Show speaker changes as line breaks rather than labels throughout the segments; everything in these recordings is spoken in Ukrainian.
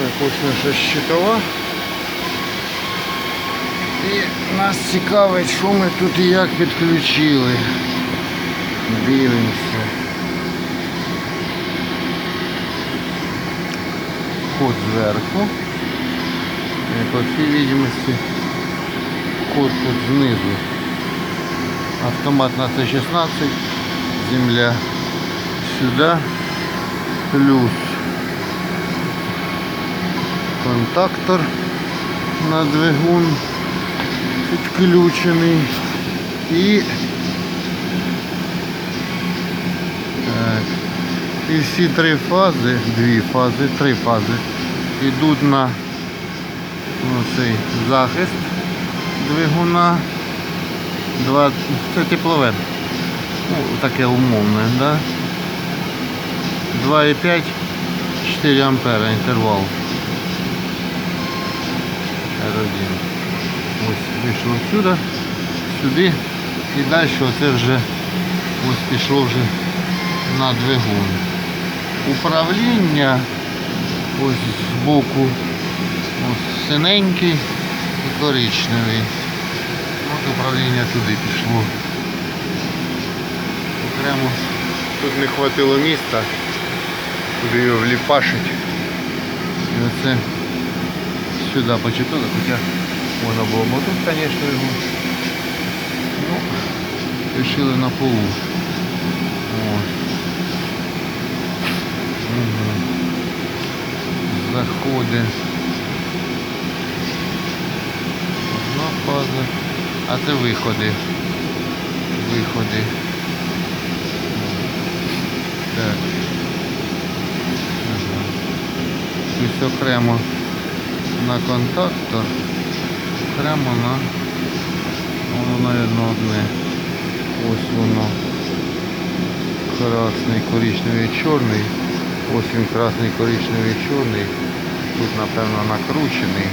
Так, ось наша щитова. І нас цікавить, що ми тут і як підключили. Дивимося. Код зверху. І по всій відомості код тут знизу. Автомат на С16, земля сюди, плюс контактор на двигун підключений і і всі три фази, дві фази, три фази йдуть на цей захист двигуна. Два, це теплове. Ну, таке умовне, да? 2,5 4 ампера інтервал. R1. Ось вийшло сюди, сюди і далі оце вже ось пішло вже на двигун. Управління ось збоку ось синенький і коричневий. От управління туди пішло. Окремо тут не хватило міста, куди його вліпашить. І оце сюди почепили, хоча можна було тут, звісно, його. Ну, вирішили на полу. От. Угу. Заходить. Одна фаза. А це виходи. Виходи. Так. Ага. Ось окремо на контактор, окремо на воно, навіть, одне. Ось воно. Красний, коричневий, чорний. Ось він красний, коричневий, чорний. Тут, напевно, накручений.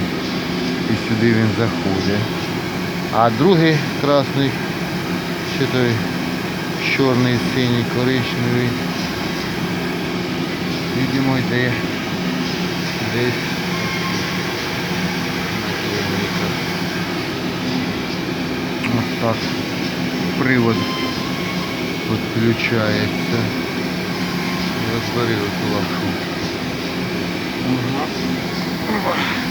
І сюди він заходить. А другий красний, ще той чорний, синій, коричневий. Видимо, йде десь так привод подключается. Я сварил эту лапшу. Угу.